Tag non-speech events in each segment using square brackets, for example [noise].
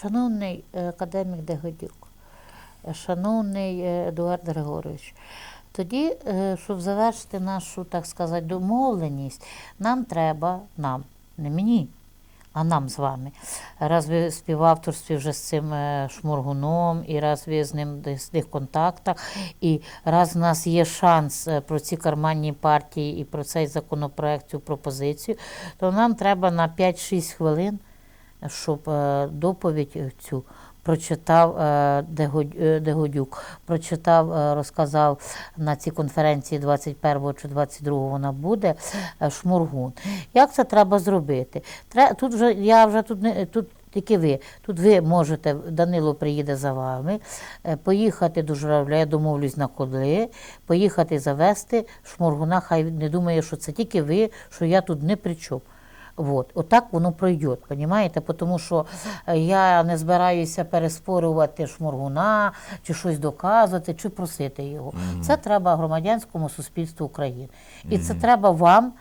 Шановний е, академік Дегодюк, е, шановний е, Едуард Григорович, тоді, щоб завершити нашу, так сказати, домовленість, нам треба, нам, не мені, а нам з вами. Раз ви співавторстві вже з цим шморгуном, і раз ви з ним в тих контактах, і раз в нас є шанс про ці карманні партії і про цей законопроект, цю пропозицію, то нам треба на 5-6 хвилин щоб е, доповідь цю прочитав е, е, Дегодюк, прочитав, розказав на цій конференції 21 чи 22 вона буде Шмургун. Як це треба зробити? Тут вже я вже тут не тут. Тільки ви. Тут ви можете, Данило приїде за вами, поїхати до журавля, я домовлюсь на коли, поїхати завести шморгуна, хай не думає, що це тільки ви, що я тут не при чому. Вот. Отак воно пройде, понімаєте? Тому що е, я не збираюся переспорювати шморгуна, чи щось доказувати, чи просити його. Це треба громадянському суспільству України. І це треба вам,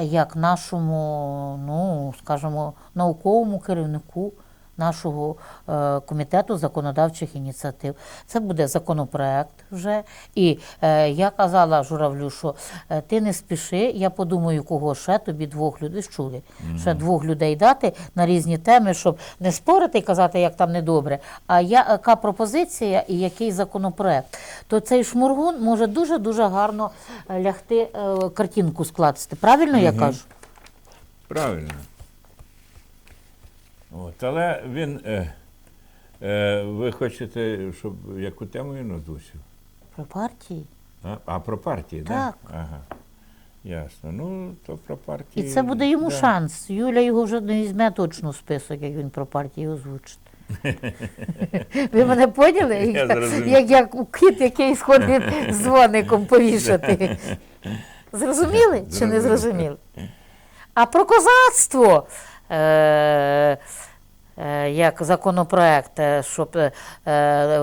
як нашому, ну, скажімо, науковому керівнику нашого е, комітету законодавчих ініціатив. Це буде законопроект вже. І е, я казала журавлю, що е, ти не спіши, я подумаю, кого ще тобі двох людей чули. Ще двох людей дати на різні теми, щоб не спорити і казати, як там недобре. А я, яка пропозиція і який законопроект, то цей шмургун може дуже дуже гарно лягти картинку скласти. Правильно я кажу? Правильно. От, але він. Е, е, ви хочете, щоб яку тему він озвучив? Про партії. А, а про партії, Так. Да? Ага. Ясно. Ну, то про І це буде йому да. шанс. Юля його вже не візьме точно список, як він про партію озвучить. [laughs] Ви мене поняли? Я Як, як, як у кіт, який сходить з дзвоником повішати. [laughs] Зрозуміли чи не зрозуміли? А про козацтво, е, е, як законопроект, е, щоб е, е,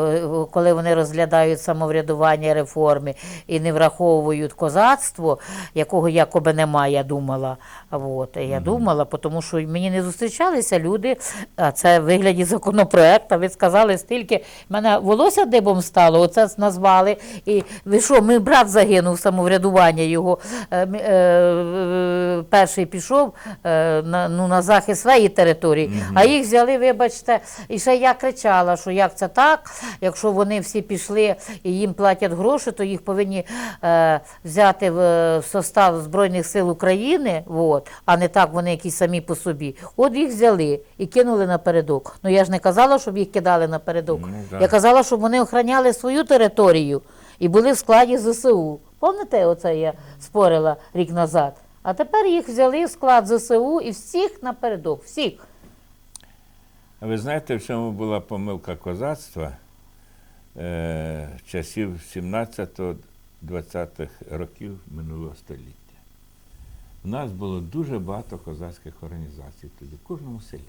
коли вони розглядають самоврядування реформи і не враховують козацтво, якого якоби немає, я думала. От, я думала, тому що мені не зустрічалися люди, а це в вигляді законопроекту. Ви сказали стільки, мене волосся дибом стало, оце назвали. І ви що, мій брат загинув самоврядування його. е, е, е, перший пішов е, на, ну, на захист своєї території, а їх взяли, вибачте, і ще я кричала, що як це так, якщо вони всі пішли і їм платять гроші, то їх повинні е, взяти в, состав Збройних сил України, от, а не так вони якісь самі по собі. От їх взяли і кинули напередок. Ну я ж не казала, щоб їх кидали напередок. Ну, да. Я казала, щоб вони охороняли свою територію і були в складі ЗСУ. Пам'ятаєте, оце я спорила рік назад. А тепер їх взяли в склад ЗСУ і всіх напередок, всіх. А ви знаєте, в чому була помилка козацтва е, часів 17-20-х років минулого століття? У нас було дуже багато козацьких організацій тоді, в кожному селі.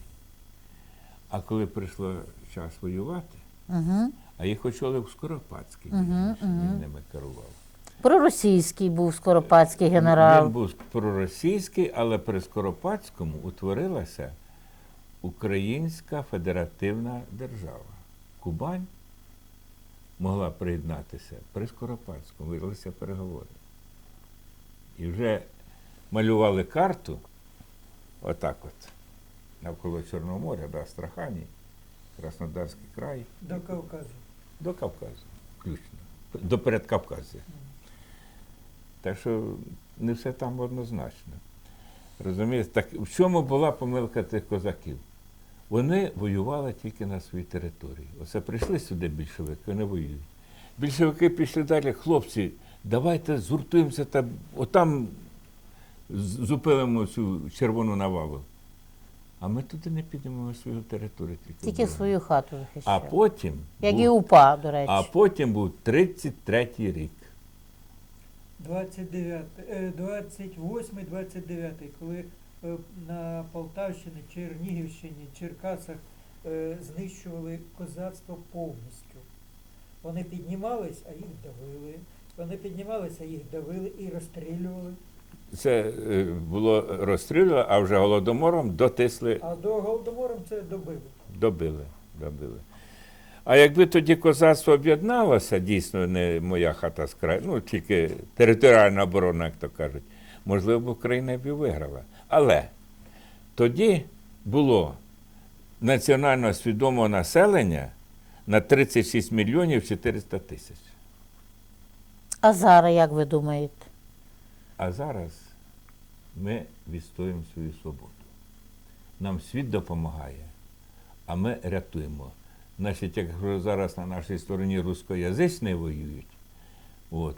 А коли прийшло час воювати, Угу. а їх очолив Скоропадський, Мгм, він мгм. ними керував. Проросійський був скоропадський генерал. Він був проросійський, але при Скоропадському утворилася Українська Федеративна Держава. Кубань могла приєднатися при Скоропадському, велися переговори. І вже малювали карту, отак от, навколо Чорного моря, до Астрахані, Краснодарський край, До Кавказу. до Кавказу, включно, до передкавказя. Так що не все там однозначно. Розумієте, так в чому була помилка тих козаків? Вони воювали тільки на своїй території. Оце прийшли сюди більшовики, вони воюють. Більшовики пішли далі, хлопці, давайте згуртуємося та отам з- зупинимо цю червону навалу. А ми туди не підемо на свою територію. Тільки, Тільки свою хату А потім. Як був- і УПА, до речі. а потім був 33-й рік. 29, е, 28-29, коли е, на Полтавщині, Чернігівщині, Черкасах е, знищували козацтво повністю. Вони піднімались, а їх давили. Вони піднімалися, їх давили і розстрілювали. Це е, було розстріляно, а вже голодомором дотисли, А до Голодомором це добили. добили. робили. А якби тоді козацтво об'єдналося, дійсно не моя хата з краю, ну тільки територіальна оборона, як то кажуть, можливо, Україна б і виграла. Але тоді було національно свідомого населення на 36 мільйонів 400 тисяч. А зараз, як ви думаєте? А зараз ми відстоюємо свою свободу. Нам світ допомагає, а ми рятуємо. Значить, якщо зараз на нашій стороні рускоязичні воюють, от,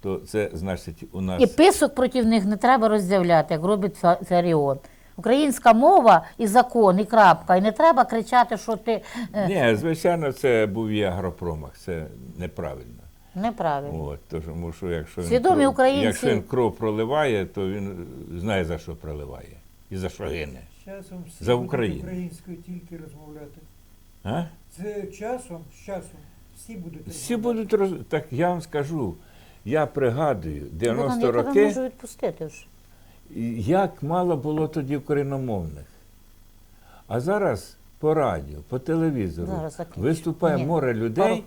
то це значить у нас. І писок проти них не треба роздявляти, як робить Фа- Фаріон. Українська мова і закон, і крапка. І не треба кричати, що ти е, Ні, звичайно, це був і агропромах, це неправильно. неправильно. От, тому що якщо він, Свідомі кров, українці- якщо він кров проливає, то він знає за що проливає і за що гине. Часом всі За будуть Україну. українською тільки розмовляти. А? З часом, з часом всі будуть Всі розмовляти. будуть роз... Так я вам скажу, я пригадую, Богдан, 90 я роки, можу відпустити вже. як мало було тоді україномовних. А зараз по радіо, по телевізору Зараз виступає Ні, море людей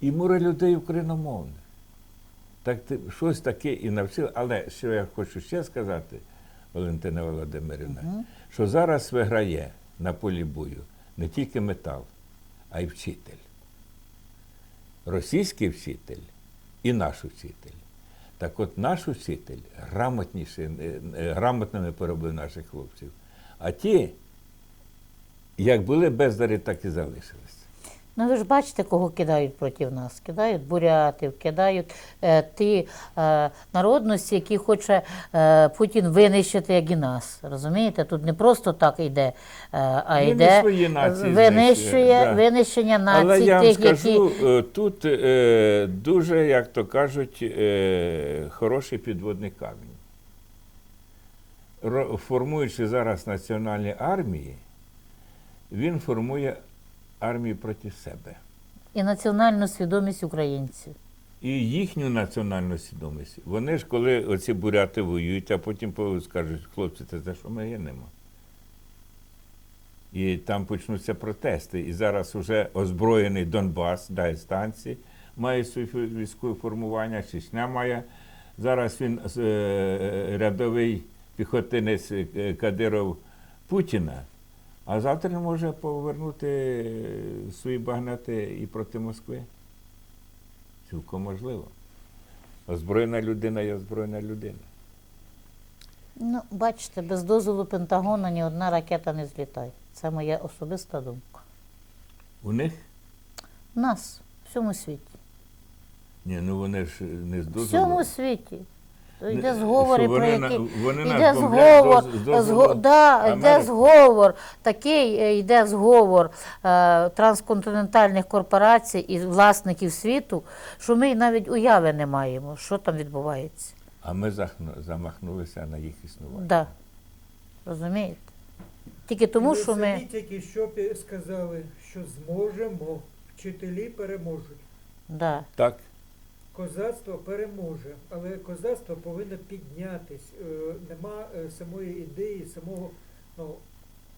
і море людей україномовних. Так ти щось таке і навчили. Але що я хочу ще сказати, Валентина Володимирівна, Мгм. що зараз виграє на полі бою не тільки метал, а й вчитель. Російський вчитель і наш вчитель. Так от наш вчитель грамотніше, е, грамотними поробив наших хлопців. А ті, як були бездарі, так і залишились. Ну ви ж бачите, кого кидають проти нас. Кидають бурятів, кидають е, ті е, народності, які хоче е, Путін винищити, як і нас. Розумієте? Тут не просто так йде, е, а Він і йде свої нації винищує знищує, да. винищення націй, Але я вам тих, скажу, які. е, тут е, дуже, як то кажуть, е, хороший підводний камінь. Ро- Формуючи зараз національні армії, він формує армію проти себе. І національну свідомість українців. І їхню національну свідомість. Вони ж, коли оці буряти воюють, а потім скажуть, хлопці, це за що ми гинемо? І там почнуться протести. І зараз вже озброєний Донбас, Дагестанці, має своє військове формування, Чечня має. Зараз він е, рядовий піхотинець е, Кадиров Путіна, а завтра він може повернути свої багнати і проти Москви. Цілком можливо. Озброєна людина є озброєна людина. Ну, бачите, без дозволу Пентагона ні одна ракета не злітає. Це моя особиста думка. У них? У нас, в всьому світі. Ні, ну вони ж не з В дозволу. всьому світі. Йде зговори про які. вони Йде зговор, доз- зго- да, йде зговор, такий е, йде зговор е, трансконтинентальних корпорацій і власників світу, що ми навіть уяви не маємо, що там відбувається. А ми замахнулися на їх існування. Да. Розумієте? Тільки тому, що ми. самі тільки що сказали, що зможемо, вчителі переможуть. Да. Так. Козацтво переможе, але козацтво повинно піднятись. Е, Нема е, самої ідеї, самого ну,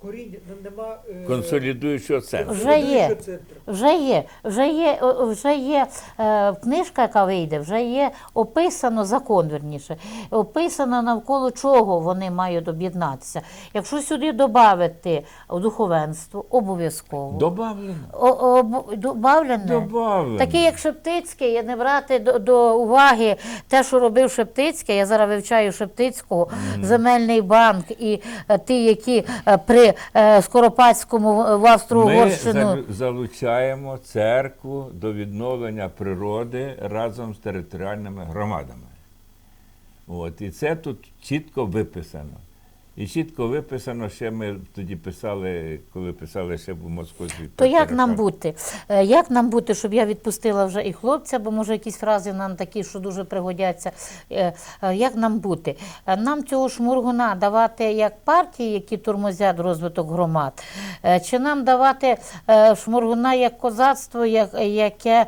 коріння, нема е, Консолідуючого центру. Вже є. консолідуючого центру. Вже є, вже є, о, вже є е, книжка, яка вийде, вже є описано закон, верніше, описано навколо чого вони мають об'єднатися. Якщо сюди додати духовенство, обов'язково. Добавлено. О- об- добавлене. Добавлено. Такий, як Шептицький, не брати до, до уваги те, що робив Шептицький. Я зараз вивчаю Шептицького, земельний банк і е, ті, які е, при е, Скоропадському в Австро-Угорщину. Ми залучаємо церкву до відновлення природи разом з територіальними громадами. От, і це тут чітко виписано. І чітко виписано, ще ми тоді писали, коли писали ще в московській. То як нам бути? Е, Як нам бути, щоб я відпустила вже і хлопця, бо може якісь фрази нам такі, що дуже пригодяться. Е, е, Як нам бути? Нам цього шмургуна давати як партії, які тормозять розвиток громад, чи нам давати шмургуна як козацтво, як, яке,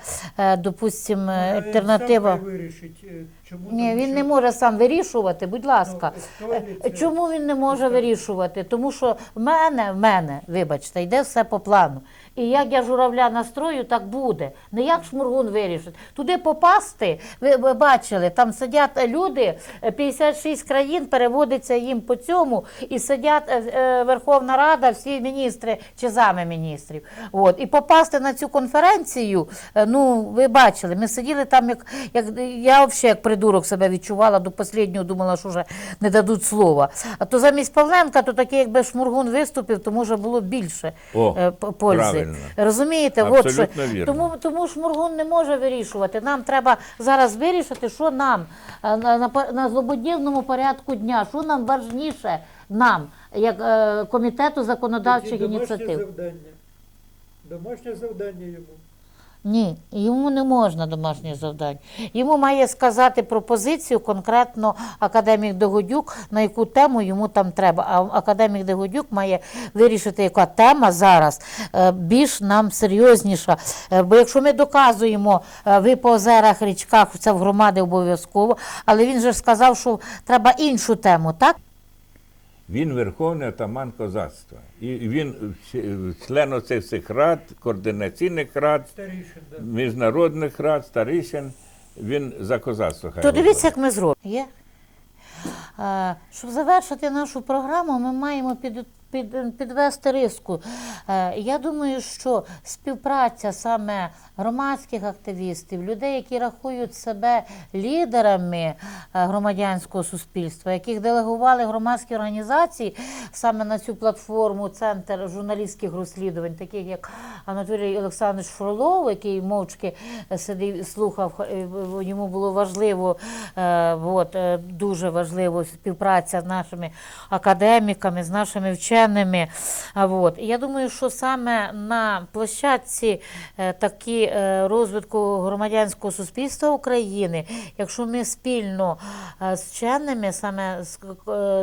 допустимо, Ну, він альтернатива? сам вирішить, Чому? Ні, він не може сам вирішувати, будь ласка. ну, Чому він не може вирішувати? Тому що в мене, в мене, вибачте, йде все по плану. І як я журавля настрою, так буде. Не як шмургун вирішить. Туди попасти, ви, бачили, там сидять люди, е, 56 країн переводиться їм по цьому, і сидять е, е, Верховна Рада, всі міністри чи зами міністрів. От. І попасти на цю конференцію, е, ну, ви бачили, ми сиділи там, як, як я взагалі як придурок себе відчувала до останнього, думала, що вже не дадуть слова. А то замість Павленка, то такий, якби Шмургун виступив, то може було більше О, е, пользи. правильно. Розумієте, от що. Вірно. Тому, тому Шмургун не може вирішувати. Нам треба зараз вирішити, що нам е, на, на, на злободільному порядку дня, що нам важніше нам, як е, комітету законодавчих Тоді домашнє ініціатив. завдання. Домашнє завдання йому. Ні, йому не можна домашнє завдання. Йому має сказати пропозицію конкретно академік Догодюк, на яку тему йому там треба. А академік Догодюк має вирішити, яка тема зараз е, більш нам серйозніша. Е, Бо якщо ми доказуємо, е, ви по озерах, річках, це в громади обов'язково, але він же сказав, що треба іншу тему, так? Він верховний атаман козацтва. І він член оцих всіх рад, координаційних рад, Старішин, да. міжнародних рад, старішин. Він за козацтво. хай То дивіться, як ми зробимо. Щоб завершити нашу програму, ми маємо під, під, підвести риску. Е, Я думаю, що співпраця саме громадських активістів, людей, які рахують себе лідерами е, громадянського суспільства, яких делегували громадські організації саме на цю платформу Центр журналістських розслідувань, таких як Анатолій Олександрович Фролов, який мовчки сидів слухав, е, йому було важливо, от, дуже важливо співпраця з нашими академіками, з нашими вченими. А, от. Я думаю, що саме на площадці е, такі е, розвитку громадянського суспільства України, якщо ми спільно е, з вченими, саме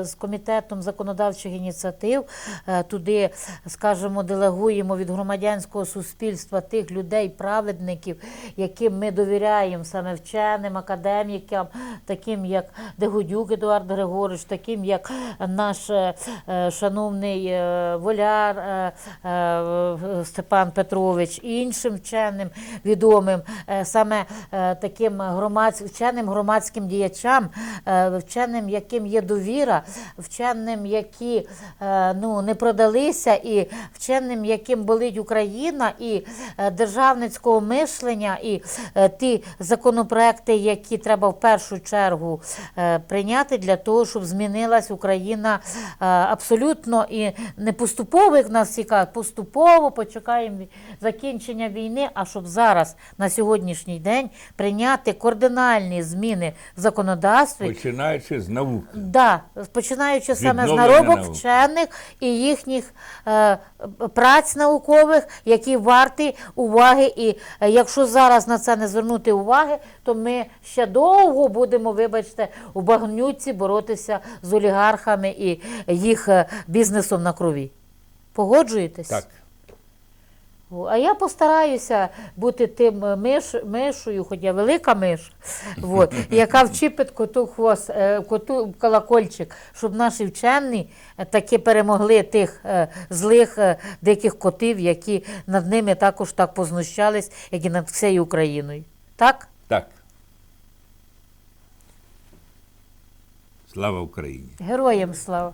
з, комітетом законодавчих ініціатив, туди, скажімо, делегуємо від громадянського суспільства тих людей, праведників, яким ми довіряємо, саме вченим, академікам, таким як Дегудюк Едуард Григорович, таким як наш шановний е, воляр е, е, Степан Петрович, і іншим вченим відомим, саме таким громадсь- вченим громадським діячам, вченим, яким є довіра, вченим, які ну, не продалися, і вченим, яким болить Україна, і державницького мишлення, і ті законопроекти, які треба в першу чергу прийняти для того, щоб змінилась Україна абсолютно і не поступово, як нас всі кажуть, поступово почекаємо закінчення війни, а щоб зараз на сьогоднішній день прийняти кардинальні зміни в законодавстві. Починаючи з науки. Да, починаючи саме з наробок науки. вчених і їхніх е, праць наукових, які варті уваги. І е, якщо зараз на це не звернути уваги, то ми ще довго будемо, вибачте, у багнюці боротися з олігархами і їх е, бізнесом на крові. Погоджуєтесь? Так. А я постараюся бути тим е, миш, мишою, хоч я велика миш, [laughs] от, яка вчіпить коту хвост, е, коту колокольчик, щоб наші вчені е, таки перемогли тих злих диких котів, які над ними також так познущались, як і над всією Україною. Так? Так. Слава Україні! Героям слава!